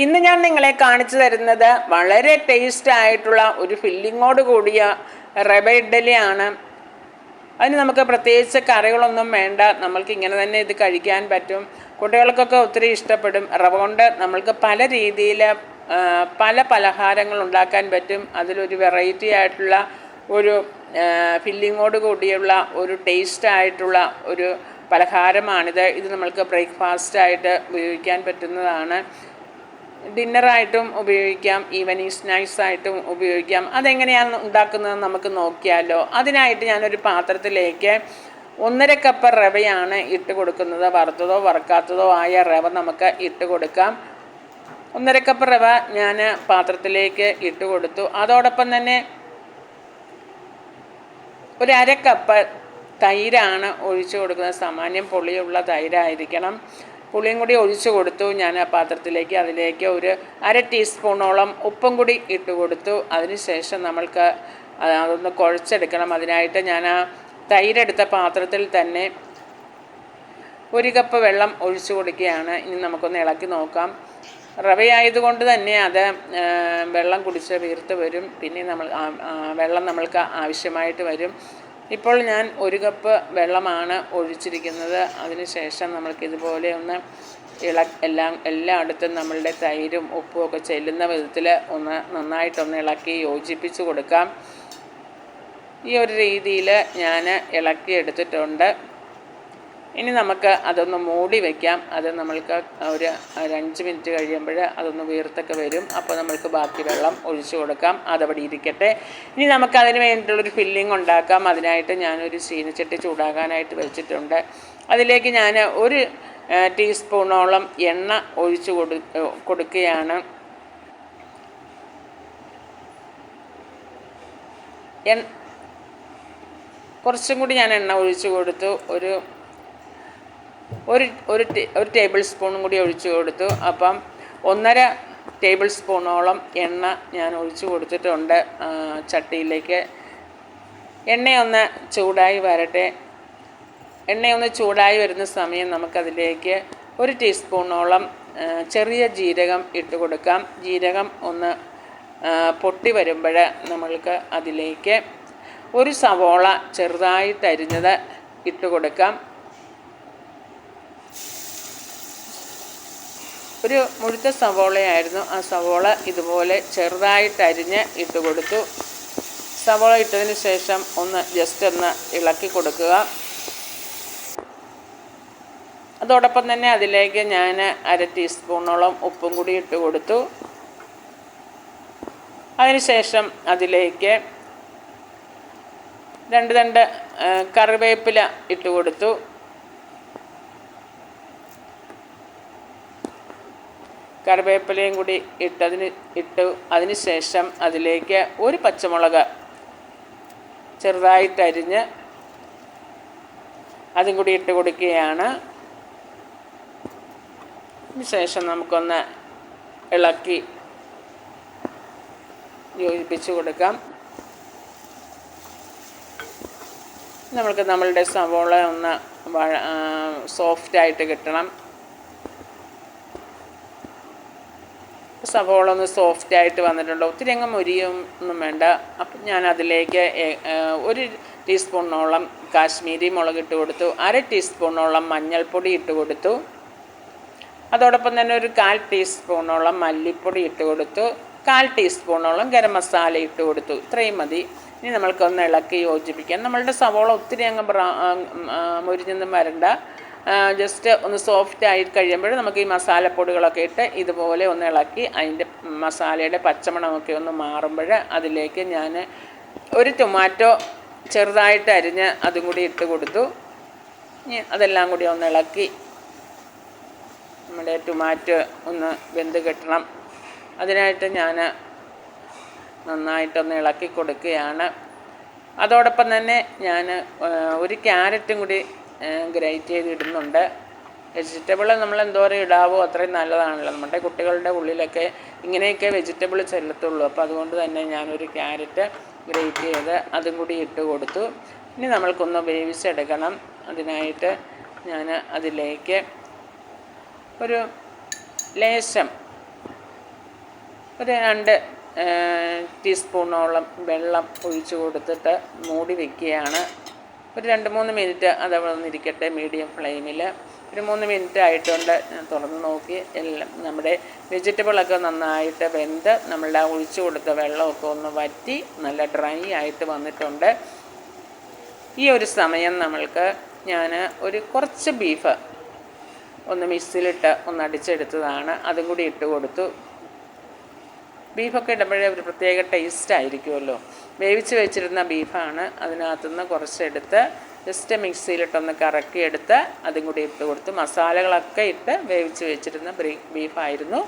ഇന്ന് ഞാൻ നിങ്ങളെ കാണിച്ചു തരുന്നത് വളരെ ടേസ്റ്റ് ആയിട്ടുള്ള ഒരു ഫില്ലിങ്ങോട് കൂടിയ റവ ഇഡ്ഡലിയാണ്. അതിന് നമുക്ക് പ്രത്യേകിച്ച് കറികളൊന്നും വേണ്ട. നമ്മൾക്ക് ഇങ്ങനെ തന്നെ ഇത് കഴിക്കാൻ പറ്റും. കുട്ടികൾക്കൊക്കെ ഒത്തിരി ഇഷ്ടപ്പെടും. റവ കൊണ്ട് നമ്മൾക്ക് പല രീതിയിൽ പല പലഹാരങ്ങൾ ഉണ്ടാക്കാൻ പറ്റും. അതിലൊരു വെറൈറ്റി ആയിട്ടുള്ള ഒരു ഫില്ലിങ്ങോട് കൂടിയുള്ള ഒരു ടേസ്റ്റ് ആയിട്ടുള്ള ഒരു പലഹാരമാണിത്. ഇത് നമ്മൾക്ക് ബ്രേക്ക്ഫാസ്റ്റ് ആയിട്ട് ഉപയോഗിക്കാൻ പറ്റുന്നതാണ്. ഡിന്നറായിട്ടും ഉപയോഗിക്കാം ഈവനിങ് സ്നാക്സ് ആയിട്ടും ഉപയോഗിക്കാം. അതെങ്ങനെയാണ് ഉണ്ടാക്കുന്നത് നമുക്ക് നോക്കിയാലോ. അതിനായിട്ട് ഞാനൊരു പാത്രത്തിലേക്ക് ഒന്നര കപ്പ് റവയാണ് ഇട്ട് കൊടുക്കുന്നത്. വറുത്തതോ വറുക്കാത്തതോ ആയ റവ നമുക്ക് ഇട്ട് കൊടുക്കാം. ഒന്നര കപ്പ് റവ ഞാൻ പാത്രത്തിലേക്ക് ഇട്ട് കൊടുത്തു. അതോടൊപ്പം തന്നെ ഒരു അര കപ്പ് തൈരാണ് ഒഴിച്ചു കൊടുക്കുന്നത്. സാമാന്യം പൊളിയുള്ള തൈരായിരിക്കണം. പുളിയും കൂടി ഒഴിച്ചു കൊടുത്തു. ഞാൻ ആ പാത്രത്തിലേക്ക് അതിലേക്ക് ഒരു അര ടീസ്പൂണോളം ഉപ്പും കൂടി ഇട്ട് കൊടുത്തു. അതിനുശേഷം നമ്മൾക്ക് അതൊന്ന് കുഴച്ചെടുക്കണം. അതിനായിട്ട് ഞാൻ ആ തൈരെടുത്ത പാത്രത്തിൽ തന്നെ ഒരു കപ്പ് വെള്ളം ഒഴിച്ചു കൊടുക്കുകയാണ്. ഇനി നമുക്കൊന്ന് ഇളക്കി നോക്കാം. റവയായതുകൊണ്ട് തന്നെ അത് വെള്ളം കുടിച്ച് വീർത്ത് വരും. പിന്നെ നമ്മൾ വെള്ളം നമ്മൾക്ക് ആവശ്യമായിട്ട് വരും. ഇപ്പോൾ ഞാൻ ഒരു കപ്പ് വെള്ളമാണ് ഒഴിച്ചിരിക്കുന്നത്. അതിനുശേഷം നമ്മൾക്ക് ഇതുപോലെ ഒന്ന് ഇള എല്ലാം എല്ലായിടത്തും നമ്മളുടെ തൈരും ഉപ്പും ഒക്കെ ചെല്ലുന്ന വിധത്തിൽ ഒന്ന് നന്നായിട്ടൊന്ന് ഇളക്കി യോജിപ്പിച്ച് കൊടുക്കാം. ഈ ഒരു രീതിയിൽ ഞാൻ ഇളക്കി എടുത്തിട്ടുണ്ട് ഇനി നമുക്ക് അതൊന്ന് മൂടി വയ്ക്കാം അത് നമ്മൾക്ക് ഒരു അഞ്ച് മിനിറ്റ് കഴിയുമ്പോൾ അതൊന്ന് വീർത്തൊക്കെ വരും. അപ്പോൾ നമ്മൾക്ക് ബാക്കി വെള്ളം ഒഴിച്ചു കൊടുക്കാം. അതവിടെ ഇരിക്കട്ടെ. ഇനി നമുക്ക് അതിന് വേണ്ടിയിട്ടുള്ളൊരു ഫില്ലിംഗ് ഉണ്ടാക്കാം. അതിനായിട്ട് ഞാനൊരു ചീനച്ചട്ടി ചൂടാകാനായിട്ട് വെച്ചിട്ടുണ്ട്. അതിലേക്ക് ഞാൻ ഒരു ടീസ്പൂണോളം എണ്ണ ഒഴിച്ചു കൊടു കൊടുക്കുകയാണ്. കുറച്ചും കൂടി ഞാൻ എണ്ണ ഒഴിച്ചു കൊടുത്തു. ഒരു ഒരു ഒരു ഒരു ടേബിൾ സ്പൂണും കൂടി ഒഴിച്ചു കൊടുത്തു. അപ്പം ഒന്നര ടേബിൾ സ്പൂണോളം എണ്ണ ഞാൻ ഒഴിച്ചു കൊടുത്തിട്ടുണ്ട്. ചട്ടിയിലേക്ക്. എണ്ണയൊന്ന് ചൂടായി വരട്ടെ. എണ്ണയൊന്ന് ചൂടായി വരുന്ന സമയം നമുക്കതിലേക്ക് ഒരു ടീസ്പൂണോളം ചെറിയ ജീരകം ഇട്ട് കൊടുക്കാം. ജീരകം ഒന്ന് പൊട്ടി വരുമ്പോൾ നമ്മൾക്ക് അതിലേക്ക് ഒരു സവോള ചെറുതായിട്ട് അരിഞ്ഞത് ഇട്ട് കൊടുക്കാം. ഒരു മുഴുത്ത സവോളയായിരുന്നു. ആ സവോള ഇതുപോലെ ചെറുതായിട്ട് അരിഞ്ഞ് ഇട്ട് കൊടുത്തു. സവോള ഇട്ടതിന് ശേഷം ഒന്ന് ജസ്റ്റ് ഒന്ന് ഇളക്കി കൊടുക്കുക. അതോടൊപ്പം തന്നെ അതിലേക്ക് ഞാൻ അര ടീസ്പൂണോളം ഉപ്പും കൂടി ഇട്ട് കൊടുത്തു. അതിനുശേഷം അതിലേക്ക് രണ്ട് രണ്ട് കറിവേപ്പില ഇട്ട് കൊടുത്തു. കറിവേപ്പിലയും കൂടി ഇട്ടതിന് ഇട്ട്. അതിന് ശേഷം അതിലേക്ക് ഒരു പച്ചമുളക് ചെറുതായിട്ടരിഞ്ഞ് അതും കൂടി ഇട്ട് കൊടുക്കുകയാണ്. ശേഷം നമുക്കൊന്ന് ഇളക്കി യോജിപ്പിച്ച് കൊടുക്കാം. നമ്മൾക്ക് നമ്മളുടെ സവോള ഒന്ന് സോഫ്റ്റായിട്ട് കിട്ടണം. സവോള ഒന്ന് സോഫ്റ്റ് ആയിട്ട് വന്നിട്ടുണ്ട്. ഒത്തിരി അങ്ങ് മുരിയൊന്നും വേണ്ട. അപ്പം ഞാൻ അതിലേക്ക് ഒരു ടീസ്പൂണോളം കാശ്മീരി മുളക് ഇട്ട് കൊടുത്തു. അര ടീസ്പൂണോളം മഞ്ഞൾപ്പൊടി ഇട്ട് കൊടുത്തു. അതോടൊപ്പം തന്നെ ഒരു കാൽ ടീസ്പൂണോളം മല്ലിപ്പൊടി ഇട്ട് കൊടുത്തു. കാൽ ടീസ്പൂണോളം ഗരം മസാല ഇട്ട് കൊടുത്തു. ഇത്രയും മതി. ഇനി നമ്മൾക്കൊന്ന് ഇളക്കി യോജിപ്പിക്കാം. നമ്മളുടെ സവോള ഒത്തിരി അങ്ങ് മുരിഞ്ഞൊന്നും വരണ്ട. ജസ്റ്റ് ഒന്ന് സോഫ്റ്റ് ആയി കഴിയുമ്പോൾ നമുക്ക് ഈ മസാലപ്പൊടികളൊക്കെ ഇട്ട് ഇതുപോലെ ഒന്ന് ഇളക്കി അതിന്റെ മസാലയുടെ പച്ചമണമൊക്കെ ഒന്ന് മാറുമ്പോൾ അതിലേക്ക് ഞാൻ ഒരു ടൊമാറ്റോ ചെറുതായിട്ട് അരിഞ്ഞ് അതും കൂടി ഇട്ട് കൊടുത്തു. അതെല്ലാം കൂടി ഒന്ന് ഇളക്കി നമ്മുടെ ടൊമാറ്റോ ഒന്ന് വെന്ത് കെട്ടണം. അതിനായിട്ട് ഞാൻ നന്നായിട്ടൊന്ന് ഇളക്കി കൊടുക്കുകയാണ്. അതോടൊപ്പം തന്നെ ഞാൻ ഒരു ക്യാരറ്റും കൂടി ഗ്രേറ്റ് ചെയ്ത് ഇടുന്നുണ്ട്. വെജിറ്റബിൾ നമ്മൾ എന്തോരം ഇടാവോ അത്രയും നല്ലതാണല്ലോ. നമ്മുടെ കുട്ടികളുടെ ഉള്ളിലൊക്കെ ഇങ്ങനെയൊക്കെ വെജിറ്റബിൾ ചെല്ലത്തുള്ളൂ. അപ്പോൾ അതുകൊണ്ട് തന്നെ ഞാനൊരു ക്യാരറ്റ് ഗ്രേറ്റ് ചെയ്ത് അതും കൂടി ഇട്ട് കൊടുത്തു. ഇനി നമ്മൾക്കൊന്ന് വേവിച്ചെടുക്കണം. അതിനായിട്ട് ഞാൻ അതിലേക്ക് ഒരു ലേശം ഒരു രണ്ട് ടീസ്പൂണോളം വെള്ളം ഒഴിച്ചു കൊടുത്തിട്ട് മൂടി വയ്ക്കുകയാണ് ഒരു രണ്ട് മൂന്ന് മിനിറ്റ് അതവിടെ നിന്നിരിക്കട്ടെ മീഡിയം ഫ്ലെയിമിൽ. ഒരു മൂന്ന് മിനിറ്റ് ആയിട്ടുണ്ട്. തുറന്ന് നോക്കി. എല്ലാം നമ്മുടെ വെജിറ്റബിളൊക്കെ നന്നായിട്ട് വെന്ത് നമ്മളുടെ ആ ഒഴിച്ചു കൊടുത്ത വെള്ളമൊക്കെ ഒന്ന് വറ്റി നല്ല ഡ്രൈ ആയിട്ട് വന്നിട്ടുണ്ട്. ഈ ഒരു സമയം നമ്മൾക്ക് ഞാൻ ഒരു കുറച്ച് ബീഫ് ഒന്ന് മിക്സിയിലിട്ട് ഒന്ന് അടിച്ചെടുത്തതാണ്. അതും കൂടി ഇട്ട് കൊടുത്തു. ബീഫൊക്കെ ഇടുമ്പോഴേ ഒരു പ്രത്യേക ടേസ്റ്റ് ആയിരിക്കുമല്ലോ. വേവിച്ച് വെച്ചിരുന്ന ബീഫാണ് അതിനകത്തുനിന്ന് കുറച്ചെടുത്ത് ജസ്റ്റ് മിക്സിയിലിട്ടൊന്ന് കറക്കിയെടുത്ത് അതും കൂടി ഇട്ട് കൊടുത്തു മസാലകളൊക്കെ ഇട്ട് വേവിച്ച് വെച്ചിരുന്ന ബീഫായിരുന്നു.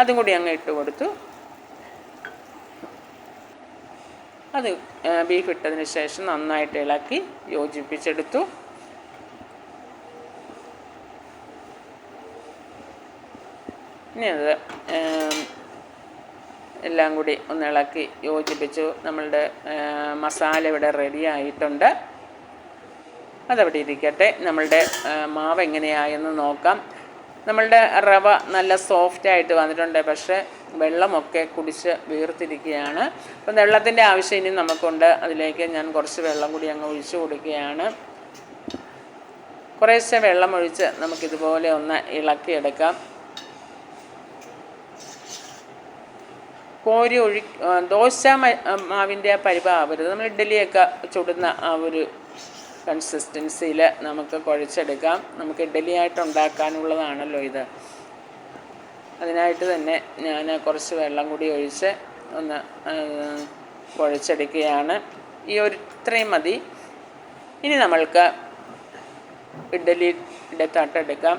അതും കൂടി അങ്ങ് ഇട്ട് കൊടുത്തു. അത് ബീഫ് ഇട്ടതിന് ശേഷം നന്നായിട്ട് ഇളക്കി യോജിപ്പിച്ചെടുത്തു. ഇനി അത് എല്ലാം കൂടി ഒന്ന് ഇളക്കി യോജിപ്പിച്ചു. നമ്മളുടെ മസാല ഇവിടെ റെഡി ആയിട്ടുണ്ട്. അതവിടെ ഇരിക്കട്ടെ. നമ്മളുടെ മാവ് എങ്ങനെയായെന്ന് നോക്കാം. നമ്മളുടെ റവ നല്ല സോഫ്റ്റായിട്ട് വന്നിട്ടുണ്ട്. പക്ഷേ വെള്ളമൊക്കെ കുടിച്ച് വീർത്തിരിക്കുകയാണ്. അപ്പം വെള്ളത്തിന്റെ ആവശ്യം ഇനി നമുക്കുണ്ട്. അതിലേക്ക് ഞാൻ കുറച്ച് വെള്ളം കൂടി അങ്ങ് ഒഴിച്ചു കൊടുക്കുകയാണ്. കുറേശ്ശെ വെള്ളം ഒഴിച്ച് നമുക്കിതുപോലെ ഒന്ന് ഇളക്കിയെടുക്കാം. കോരി ഒഴി ദോശ മാവിന്റെ ആ പരിഭാവരുത് നമ്മൾ ഇഡ്ഡലിയൊക്കെ ചുടുന്ന ആ ഒരു കൺസിസ്റ്റൻസിയിൽ നമുക്ക് കുഴച്ചെടുക്കാം. നമുക്ക് ഇഡ്ഡലിയായിട്ട് ഉണ്ടാക്കാനുള്ളതാണല്ലോ ഇത്. അതിനായിട്ട് തന്നെ ഞാൻ കുറച്ച് വെള്ളം കൂടി ഒഴിച്ച് ഒന്ന് കുഴച്ചെടുക്കുകയാണ്. ഈ ഒരു ഇത്രയും മതി. ഇനി നമ്മൾക്ക് ഇഡ്ഡലിയുടെ തട്ടെടുക്കാം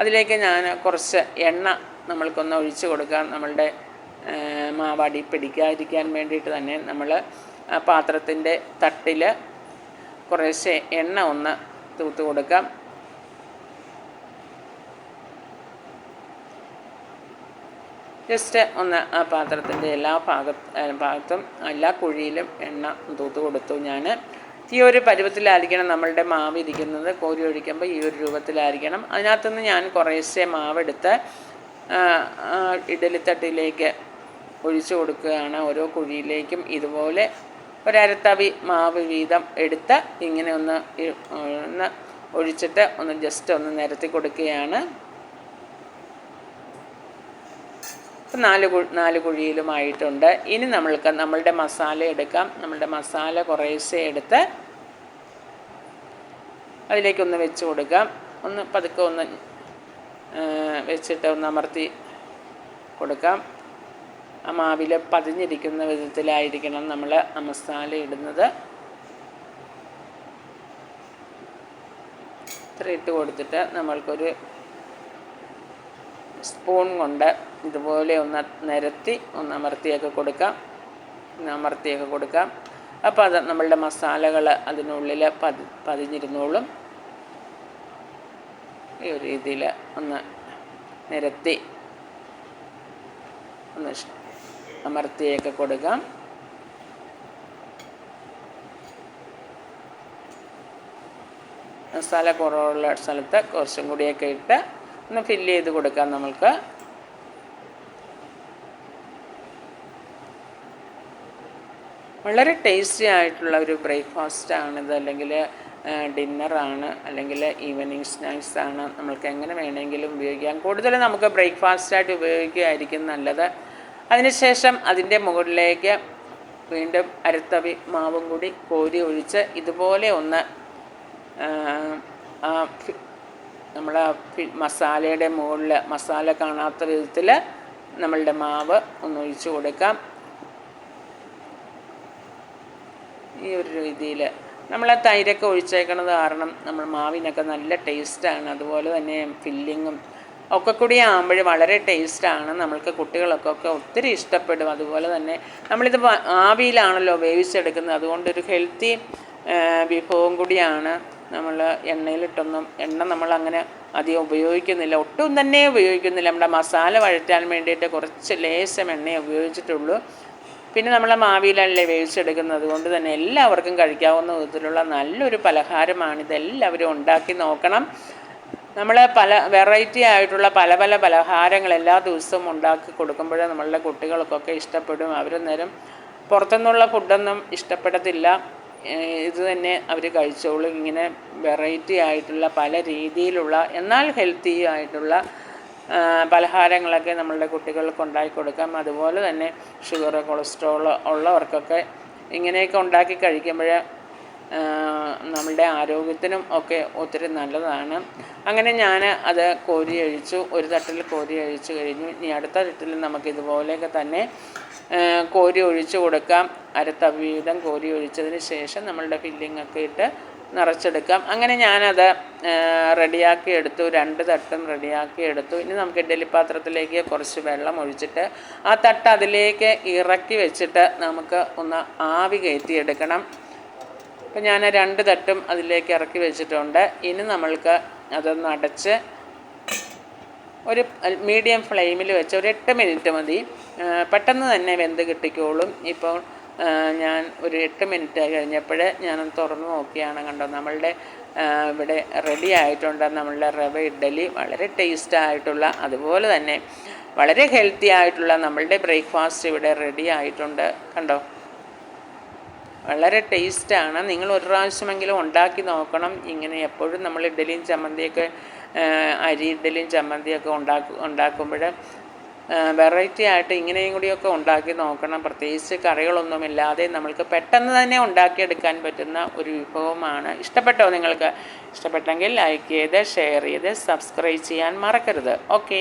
അതിലേക്ക് ഞാൻ കുറച്ച് എണ്ണ നമ്മൾക്കൊന്ന് ഒഴിച്ചു കൊടുക്കാം. നമ്മളുടെ മാവാടി പിടിക്കാതിരിക്കാൻ വേണ്ടിയിട്ട് തന്നെ നമ്മൾ പാത്രത്തിന്റെ തട്ടിൽ കുറേശ്ശെ എണ്ണ ഒന്ന് തൂത്ത് കൊടുക്കാം. ജസ്റ്റ് ഒന്ന് ആ പാത്രത്തിന്റെ എല്ലാ ഭാഗ ഭാഗത്തും എല്ലാ കുഴിയിലും എണ്ണ തൂത്ത് കൊടുത്തു ഞാൻ ഈ ഒരു പരുവത്തിലായിരിക്കണം നമ്മളുടെ മാവ് ഇരിക്കുന്നത്. കോരി ഒഴിക്കുമ്പോൾ ഈ ഒരു രൂപത്തിലായിരിക്കണം. അതിനകത്തുനിന്ന് ഞാൻ കുറേശ്ശെ മാവെടുത്ത് ഇഡലിത്തട്ടിലേക്ക് ഒഴിച്ചു കൊടുക്കുകയാണ്. ഓരോ കുഴിയിലേക്കും ഇതുപോലെ ഒരരത്തവി മാവ് വീതം എടുത്ത് ഇങ്ങനെ ഒന്ന് ഒന്ന് ഒഴിച്ചിട്ട് ഒന്ന് ജസ്റ്റ് ഒന്ന് നിരത്തി കൊടുക്കുകയാണ്. ഇപ്പം നാല് കു നാല് കുഴിയിലുമായിട്ടുണ്ട്. ഇനി നമ്മൾക്ക് നമ്മളുടെ മസാല എടുക്കാം. നമ്മളുടെ മസാല കുറേശ്ശെ എടുത്ത് അതിലേക്കൊന്ന് വെച്ച് കൊടുക്കാം. ഒന്ന് പതുക്കെ ഒന്ന് വെച്ചിട്ട് ഒന്ന് അമർത്തി കൊടുക്കാം. ആ മാവിൽ പതിഞ്ഞിരിക്കുന്ന വിധത്തിലായിരിക്കണം നമ്മൾ ആ മസാല ഇടുന്നത്. ഇത്ര ഇട്ട് കൊടുത്തിട്ട് നമ്മൾക്കൊരു സ്പൂൺ കൊണ്ട് ഇതുപോലെ ഒന്ന് നിരത്തി ഒന്ന് അമർത്തിയൊക്കെ കൊടുക്കാം. അമർത്തിയൊക്കെ കൊടുക്കാം. അപ്പോൾ അത് നമ്മളുടെ മസാലകൾ അതിനുള്ളിൽ പതി പതിഞ്ഞിരുന്നോളും. ഈ ഒരു രീതിയിൽ ഒന്ന് നിരത്തി ഒന്ന് അമർത്തിയൊക്കെ കൊടുക്കാം. മസാല കുറവുള്ള സ്ഥലത്ത് കുറച്ചും കൂടിയൊക്കെ ഇട്ട് ഒന്ന് ഫില്ല് ചെയ്ത് കൊടുക്കാം നമ്മൾക്ക്. വളരെ ടേസ്റ്റി ആയിട്ടുള്ള ഒരു ബ്രേക്ക്ഫാസ്റ്റ് ആണിത്. അല്ലെങ്കിൽ ഡിന്നറാണ് അല്ലെങ്കിൽ ഈവനിങ് ആണ് നമ്മൾക്ക് എങ്ങനെ വേണമെങ്കിലും ഉപയോഗിക്കാം. കൂടുതലും നമുക്ക് ബ്രേക്ക്ഫാസ്റ്റായിട്ട് ഉപയോഗിക്കുകയായിരിക്കും നല്ലത്. അതിനുശേഷം അതിന്റെ മുകളിലേക്ക് വീണ്ടും അരത്തവി മാവും കൂടി കോരി ഒഴിച്ച് ഇതുപോലെ ഒന്ന് നമ്മുടെ മസാലയുടെ മുകളിൽ മസാല കാണാത്ത വിധത്തിൽ നമ്മളുടെ മാവ് ഒന്ന് കൊടുക്കാം. ഈ ഒരു രീതിയിൽ നമ്മൾ ആ തൈരൊക്കെ ഒഴിച്ചേക്കണത് കാരണം നമ്മൾ മാവിനൊക്കെ നല്ല ടേസ്റ്റാണ്. അതുപോലെ തന്നെ ഫില്ലിങ്ങും ഒക്കെ കൂടി ആകുമ്പോൾ വളരെ ടേസ്റ്റാണ്. നമ്മൾക്ക് കുട്ടികളൊക്കെ ഒക്കെ ഒത്തിരി ഇഷ്ടപ്പെടും. അതുപോലെ തന്നെ നമ്മളിത് ആവിയിലാണല്ലോ വേവിച്ചെടുക്കുന്നത്. അതുകൊണ്ടൊരു ഹെൽത്തി വിഭവം കൂടിയാണ് നമ്മൾ എണ്ണയിലിട്ടൊന്നും എണ്ണ നമ്മൾ അങ്ങനെ അധികം ഉപയോഗിക്കുന്നില്ല. ഒട്ടും തന്നെ ഉപയോഗിക്കുന്നില്ല. നമ്മുടെ മസാല വഴറ്റാൻ വേണ്ടിയിട്ട് കുറച്ച് ലേശം എണ്ണയെ ഉപയോഗിച്ചിട്ടുള്ളൂ. പിന്നെ നമ്മൾ മാവിയിലല്ലേ വേവിച്ചെടുക്കുന്നത് കൊണ്ട് തന്നെ എല്ലാവർക്കും കഴിക്കാവുന്ന വിധത്തിലുള്ള നല്ലൊരു പലഹാരമാണിത് എല്ലാവരും ഉണ്ടാക്കി നോക്കണം. നമ്മൾ പല വെറൈറ്റി ആയിട്ടുള്ള പല പല പലഹാരങ്ങൾ എല്ലാ ദിവസവും ഉണ്ടാക്കി കൊടുക്കുമ്പോൾ നമ്മളുടെ കുട്ടികൾക്കൊക്കെ ഇഷ്ടപ്പെടും. അവർ നേരം പുറത്തുനിന്നുള്ള ഫുഡൊന്നും ഇഷ്ടപ്പെടത്തില്ല. ഇത് തന്നെ അവർ കഴിച്ചോളും. ഇങ്ങനെ വെറൈറ്റി ആയിട്ടുള്ള പല രീതിയിലുള്ള എന്നാൽ ഹെൽത്തി ആയിട്ടുള്ള പലഹാരങ്ങളൊക്കെ നമ്മളുടെ കുട്ടികൾക്ക് ഉണ്ടാക്കി കൊടുക്കാം. അതുപോലെ തന്നെ ഷുഗർ കൊളസ്ട്രോൾ ഉള്ളവർക്കൊക്കെ ഇങ്ങനെയൊക്കെ ഉണ്ടാക്കി കഴിക്കുമ്പോൾ നമ്മളുടെ ആരോഗ്യത്തിനും ഒക്കെ ഒത്തിരി നല്ലതാണ്. അങ്ങനെ ഞാൻ അത് കോരി അഴിച്ചു ഒരു തട്ടിൽ കോരി അഴിച്ചു കഴിഞ്ഞു. ഇനി അടുത്ത തട്ടിൽ നമുക്ക് ഇതുപോലെയൊക്കെ തന്നെ കോരി ഒഴിച്ചു കൊടുക്കാം. അരത്തവീതം കോരി ഒഴിച്ചതിന് ശേഷം നമ്മളുടെ ഫില്ലിങ്ങൊക്കെ ഇട്ട് നിറച്ചെടുക്കാം. അങ്ങനെ ഞാനത് റെഡിയാക്കി എടുത്തു. രണ്ട് തട്ടും റെഡിയാക്കി എടുത്തു. ഇനി നമുക്ക് ഇഡ്ഡലി പാത്രത്തിലേക്ക് കുറച്ച് വെള്ളം ഒഴിച്ചിട്ട് ആ തട്ട് അതിലേക്ക് ഇറക്കി വെച്ചിട്ട് നമുക്ക് ഒന്ന് ആവി കയറ്റിയെടുക്കണം. അപ്പം ഞാൻ രണ്ട് തട്ടും അതിലേക്ക് ഇറക്കി വെച്ചിട്ടുണ്ട്. ഇനി നമ്മൾക്ക് അതൊന്ന് അടച്ച് ഒരു മീഡിയം ഫ്ലെയിമിൽ വെച്ച് ഒരു എട്ട് മിനിറ്റ് മതി. പെട്ടെന്ന് തന്നെ വെന്ത് കിട്ടിക്കോളും. ഇപ്പോൾ ഞാൻ ഒരു എട്ട് മിനിറ്റ് കഴിഞ്ഞപ്പോൾ ഞാനൊന്ന് തുറന്ന് നോക്കിയാണ് കണ്ടോ നമ്മളുടെ ഇവിടെ റെഡി ആയിട്ടുണ്ട്. നമ്മളുടെ റവ ഇഡ്ഡലി വളരെ ടേസ്റ്റ് ആയിട്ടുള്ള അതുപോലെ തന്നെ വളരെ ഹെൽത്തി ആയിട്ടുള്ള നമ്മളുടെ ബ്രേക്ക്ഫാസ്റ്റ് ഇവിടെ റെഡി ആയിട്ടുണ്ട്. കണ്ടോ? വളരെ ടേസ്റ്റാണ് നിങ്ങൾ ഒരു പ്രാവശ്യമെങ്കിലും ഉണ്ടാക്കി നോക്കണം. ഇങ്ങനെ എപ്പോഴും നമ്മൾ ഇഡ്ഡലിയും ചമ്മന്തിയൊക്കെ അരി ഇഡ്ഡലിയും ചമ്മന്തിയൊക്കെ ഉണ്ടാക്കും ഉണ്ടാക്കുമ്പോൾ വെറൈറ്റി ആയിട്ട് ഇങ്ങനെയും കൂടിയൊക്കെ ഉണ്ടാക്കി നോക്കണം. പ്രത്യേകിച്ച് കറികളൊന്നുമില്ലാതെ നമ്മൾക്ക് പെട്ടെന്ന് തന്നെ ഉണ്ടാക്കിയെടുക്കാൻ പറ്റുന്ന ഒരു വിഭവമാണ്. ഇഷ്ടപ്പെട്ടോ നിങ്ങൾക്ക്? ഇഷ്ടപ്പെട്ടെങ്കിൽ ലൈക്ക് ചെയ്ത് ഷെയർ ചെയ്ത് സബ്സ്ക്രൈബ് ചെയ്യാൻ മറക്കരുത്. ഓക്കേ